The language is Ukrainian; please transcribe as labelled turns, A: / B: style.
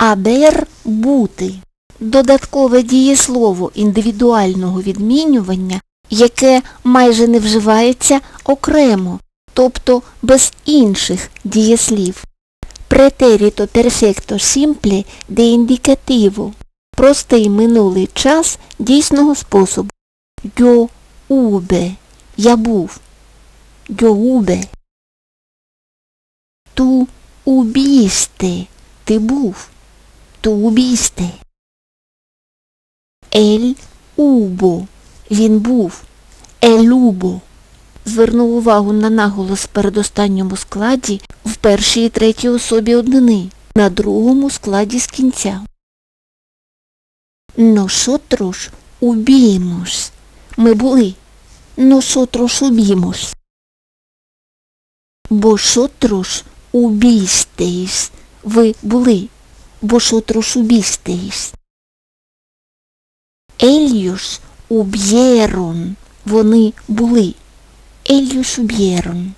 A: Абер бути. Додаткове дієслово індивідуального відмінювання, яке майже не вживається окремо, тобто без інших дієслів. Претеріто перфекто сімпле де індикативо. Простий минулий час дійсного способу. Yo ube. Я був. Yo ube. Ту убісте. Ти був. Убісте. Ель убо. Він був. Ель убо. Звернув увагу на наголос в передостанньому складі в першій і третій особі однини, на другому складі з кінця. Nosotros ubimos. Ми були. Nosotros ubimos. Vosotros ubisteis. Ви були. Vosotros ubisteis. Ellos ubieron. Вони були. Ellos ubieron.